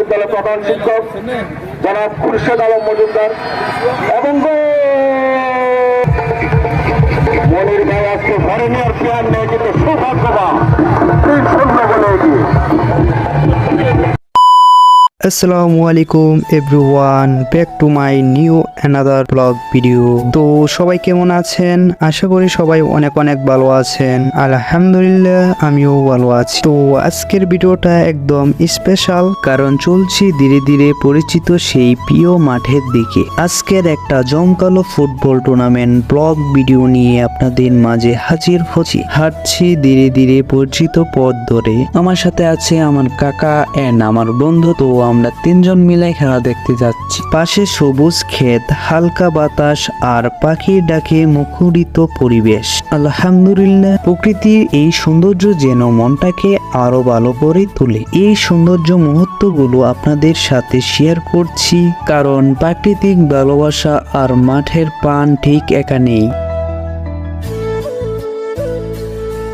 বিদ্যালয়ের প্রধান শিক্ষক, জনাব খুরশেদ আলম মজুমদার এবং মনির ভাই আজকে ধরে নেওয়ার প্ল্যান নেই, কিন্তু শূন্য বলে এগিয়ে আসসালামু আলাইকুম everyone, back to my new another blog video. তো সবাই কেমন আছেন? আশা করি সবাই অনেক অনেক ভালো আছেন। আলহামদুলিল্লাহ, আমিও ভালো আছি। তো আজকের ভিডিওটা একদম স্পেশাল কারণ চলছি ধীরে ধীরে পরিচিত সেই প্রিয় মাঠের দিকে। আজকের একটা জমকালো ফুটবল টুর্নামেন্ট ব্লগ ভিডিও নিয়ে আপনাদের মাঝে হাজির হচ্ছি। হাঁটছি ধীরে ধীরে পরিচিত পথ ধরে। আমার সাথে আছে আমার কাকা এন্ড আমার বন্ধু, তো আমরা তিনজন মিলে খেলা দেখতে যাচ্ছি। পাশে সবুজ ক্ষেত, হালকা বাতাস আর পাখির ডাকে মুখরিত পরিবেশ। আলহামদুলিল্লাহ, প্রকৃতির এই সৌন্দর্য যেন মনটাকে আরও ভালো করে তোলে। এই সৌন্দর্য মুহূর্তগুলো আপনাদের সাথে শেয়ার করছি, কারণ প্রাকৃতিক ভালোবাসা আর মাঠের পান ঠিক এখানেই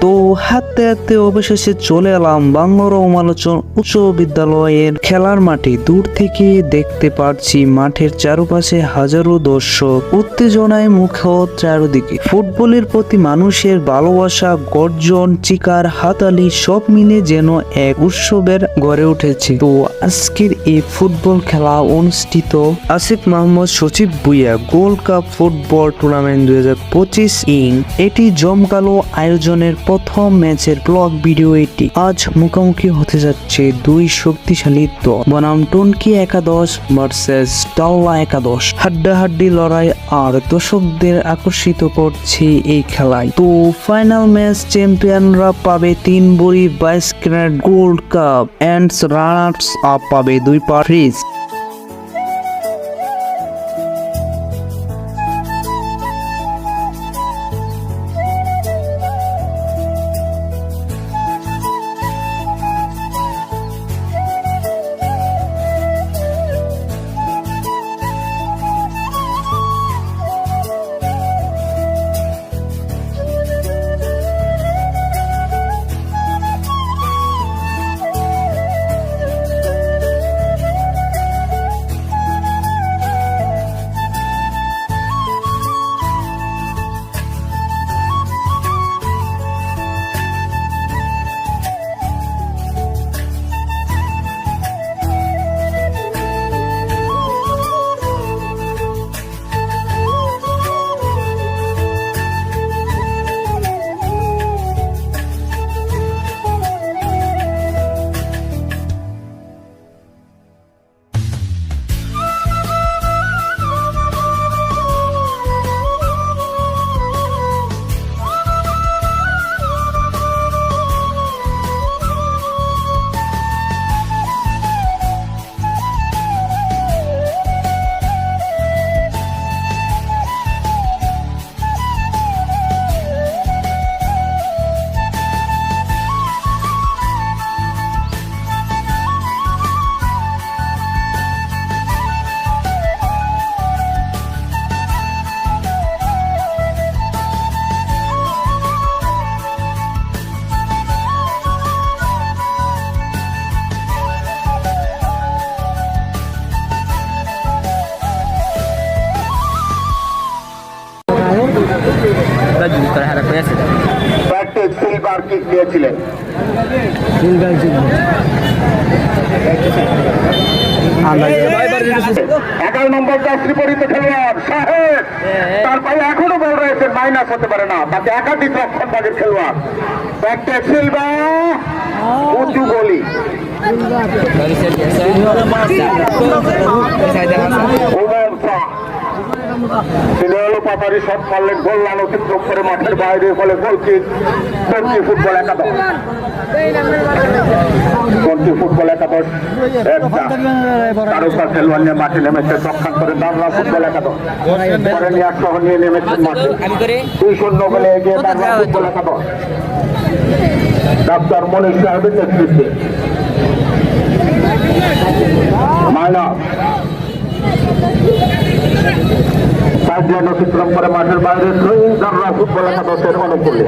তো হাতে হাতে অবশেষে চলে এলাম বাংলা রমালোচন উচ্চ বিদ্যালয়ের খেলার মাঠে। দূর থেকে দেখতে পারছি মাঠের চারপাশে হাজারো দর্শক। উত্তেজনায় মুখর চারদিকে। ফুটবলের প্রতি মানুষের ভালোবাসা, গর্জন, চিকার, হাতালি সব মিলে যেন এক উৎসবের গড়ে উঠেছে। তো আজকের এই ফুটবল খেলা অনুষ্ঠিত আসিফ মাহমুদ, সচিব Bhuiyan, gold cup football tournament দুই হাজার পঁচিশ ইং এটি জমকালো আয়োজনের প্রথম ম্যাচের ব্লগ ভিডিও এটি। আজ মুখোমুখি হতে যাচ্ছে দুই শক্তিশালী দল। বনাম টনকি একাদশ ভার্সেস টাল্লা একাদশ। হাড্ডাহাড্ডি লড়াই আর দর্শকদের আকর্ষিত করছে এই খেলায় তো ফাইনাল ম্যাচ চ্যাম্পিয়নরা পাবে তিন বড়ি বাইশ gold cup. And runners up পাবে দুই পার ফ্রিজ। নিয়েছিলেন এগারো নম্বর চাকরি পরিত খেলোয়াড় সাহেব তার পায়ে এখনও বল রয়েছে মাইনাস হতে পারে না। তাতে একাধিক রক্ষণ ভাগের খেলোয়াড়। চারটে সিলভা উঁচু গলি। তিনি হলো পাতারি শট মারলেন গোল লাল অতিক্রম করে মাঠের বাইরে, ফলে গোল কিক টর্কি ফুটবল একাদশ। টর্কি ফুটবল একাদশ একটা তারকা খেলোয়াড় নিয়ে মাঠে নেমেছে দক্ষাণ করে দাররা ফুটবল একাদশ। পরে নিয়ে শহর নিয়ে নেমেছেন মাঠে। দুই শূন্য বলে এগিয়ে দাররা ফুটবল একাদশ। ডাক্তার মনির সাহেবের নেতৃত্বে। দল অতিক্রম করে মাঠের বাইরে শহীদরা ফুটবল একাদশের অনুকূলে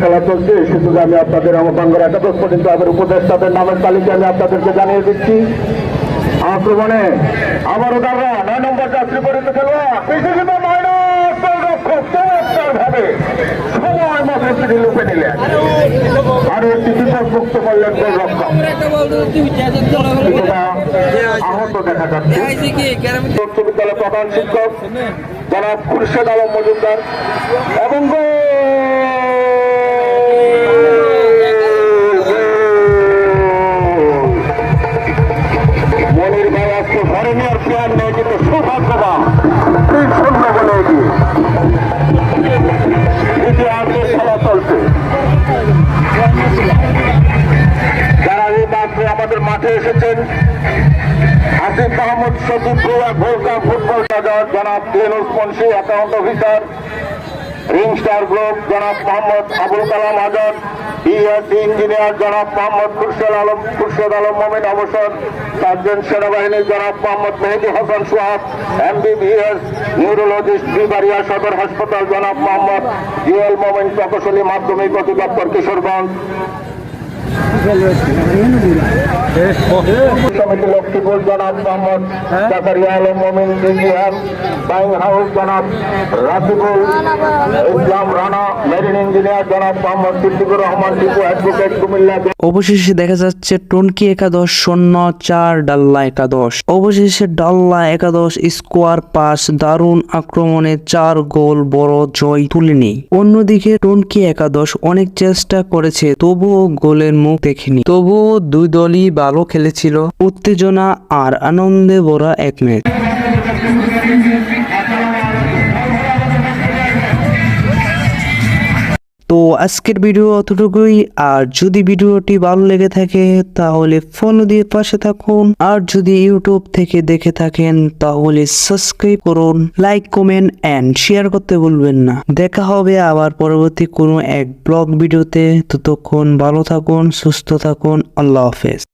খেলা চলছে সে আমি আপনাদের অঙ্গের একাদশ পর্যন্ত আমার উপদেষ্টাদের নামের তালিকা আমি আপনাদেরকে জানিয়ে দিচ্ছি আক্রমণে আবারও দাঁড়া নয় নম্বর যাত্রী পর্যন্ত খেলোয়া চমৎকার ভাবে সময় মতো তিনি লুপে নিলেন। আর একটি বিপদ মুক্ত করলেন গোলরক্ষক। আহত দেখা যাচ্ছে। উচ্চ বিদ্যালয় প্রধান শিক্ষক জনাব খুরশেদ আলম মজুমদার এবং মাঠে এসেছেন আসিফ মাহমুদ, সচিব গোয়া ভোলকা ফুটবল বাজার, জনাব Yunus Munshi account officer ring star group জনাব মোহাম্মদ আবুল কালাম আজাদ ইএসি ইঞ্জিনিয়ার জনাব মোহাম্মদ খুরশেদ আলম খুরশেদ আলম মোমিন অবসর, সার্জেন্ট সেনাবাহিনীর জনাব মোহাম্মদ মেহেদি হাসান সোহাব এমবিবিএস নিউরোলজিস্ট বিবাড়িয়া সদর হাসপাতাল, জনাব মোহাম্মদ জুয়েল মোমিন প্রকৌশলী, মাধ্যমিক অধিদপ্তর কিশোরগঞ্জ। সমিতি লক্ষ্মীপুর জনাব Mohammad Zakaria Alam Momin engineer buying house জনাব রাফিকুল ইসলাম রানা মেরিন অবশেষে দেখা যাচ্ছে টনকি একাদশ, শূন্য চার, ডাল্লা একাদশ। অবশেষে ডাল্লা একাদশ স্কোয়ার পাস, দারুণ আক্রমণে চার গোল, বড় জয় তুলে নেই অন্যদিকে টনকি একাদশ অনেক চেষ্টা করেছে, তবুও গোলের মুখ দেখেনি। তবুও দুই দলই ভালো খেলেছিল। উত্তেজনা আর আনন্দে ভরা এক ম্যাচ। আজকের ভিডিও অতটুকুই। আর যদি ভিডিওটি ভালো লেগে থাকে, তাহলে ফলো দিয়ে পাশে থাকুন। আর যদি ইউটিউব থেকে দেখে থাকেন, তাহলে সাবস্ক্রাইব করুন লাইক কমেন্ট অ্যান্ড শেয়ার করতে ভুলবেন না। দেখা হবে আবার পরবর্তী কোনো এক ব্লগ ভিডিওতে। ততক্ষণ ভালো থাকুন, সুস্থ থাকুন, আল্লাহ হাফেজ।